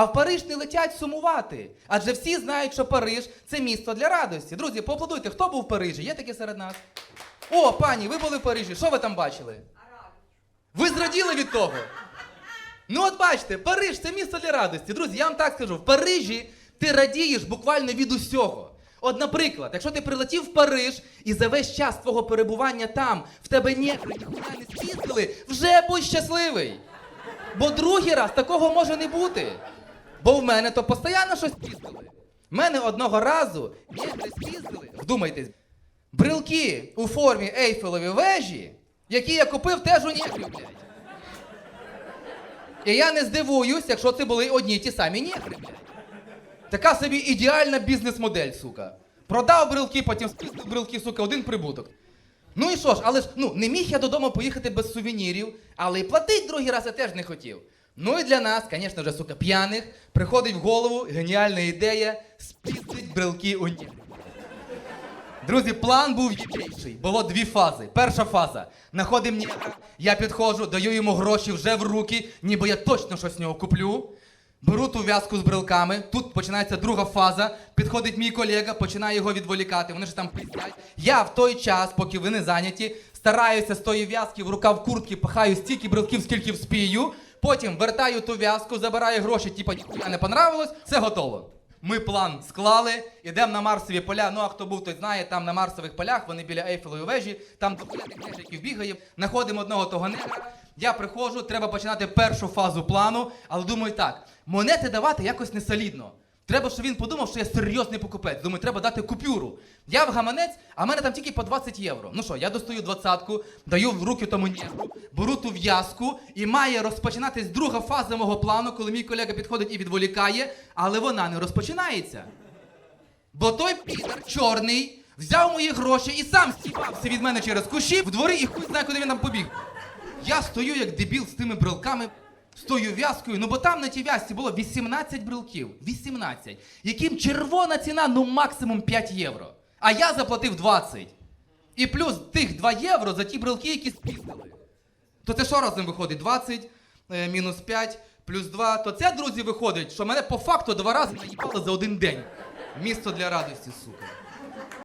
А в Париж не летять сумувати. Адже всі знають, що Париж це місто для радості. Друзі, поаплодуйте, хто був в Парижі? Є таке серед нас? О, пані, ви були в Парижі. Що ви там бачили? Ви зраділи від того? Ну, от бачите, Париж це місто для радості. Друзі, я вам так скажу: в Парижі ти радієш буквально від усього. От, наприклад, якщо ти прилетів в Париж і за весь час твого перебування там в тебе ніхуя не спіздили, вже будь щасливий. Бо другий раз такого може не бути. Бо в мене то постійно щось спіздили. В мене одного разу негри спіздили, вдумайтесь, брелки у формі Ейфелеві вежі, які я купив теж у блядь. І я не здивуюсь, якщо це були одні й ті самі блядь. Така собі ідеальна бізнес-модель, сука. Продав брелки, потім спіздив брелки, сука, один прибуток. Ну і що ж, але ж ну не міг я додому поїхати без сувенірів, але й платить другий раз я теж не хотів. Ну і для нас, звісно вже, сука, п'яних, приходить в голову геніальна ідея спіздить брелки у ні. Друзі, план був єбейший. Було дві фази. Перша фаза. Находим негра, я підходжу, даю йому гроші вже в руки, ніби я точно щось з нього куплю. Беру ту в'язку з брелками. Тут починається друга фаза. Підходить мій колега, починає його відволікати. Вони ж там пиздять. Я в той час, поки ви не зайняті, стараюся з тої в'язки в рукав куртки, пахаю стільки брелків, скільки вспію. Потім вертаю ту в'язку, забираю гроші, типа не понравилось, все готово. Ми план склали, ідемо на Марсові поля. Ну а хто був, той знає, там на Марсових полях, вони біля Ейфелої вежі, там яків бігає. Знаходимо одного того негра. Я приходжу, треба починати першу фазу плану, але думаю так, монети давати якось не солідно. Треба, щоб він подумав, що я серйозний покупець. Думаю, треба дати купюру. Я в гаманець, а в мене там тільки по 20 євро. Ну що, я достаю двадцятку, даю в руки тому негру, беру ту в'язку, і має розпочинатись друга фаза мого плану, коли мій колега підходить і відволікає, але вона не розпочинається. Бо той підар чорний взяв мої гроші і сам стіпався від мене через кущі в дворі і хуй знає, куди він там побіг. Я стою як дебіл з тими брелками, з тою в'язкою, ну бо там на тій в'язці було 18 брелків. 18. Яким червона ціна, ну максимум 5 євро. А я заплатив 20. І плюс тих 2 євро за ті брелки, які спіздили. То це що разом виходить? 20 е, мінус 5 плюс 2. То це, друзі, виходить, що мене по факту два рази наїбали за один день. Місто для радості, сука.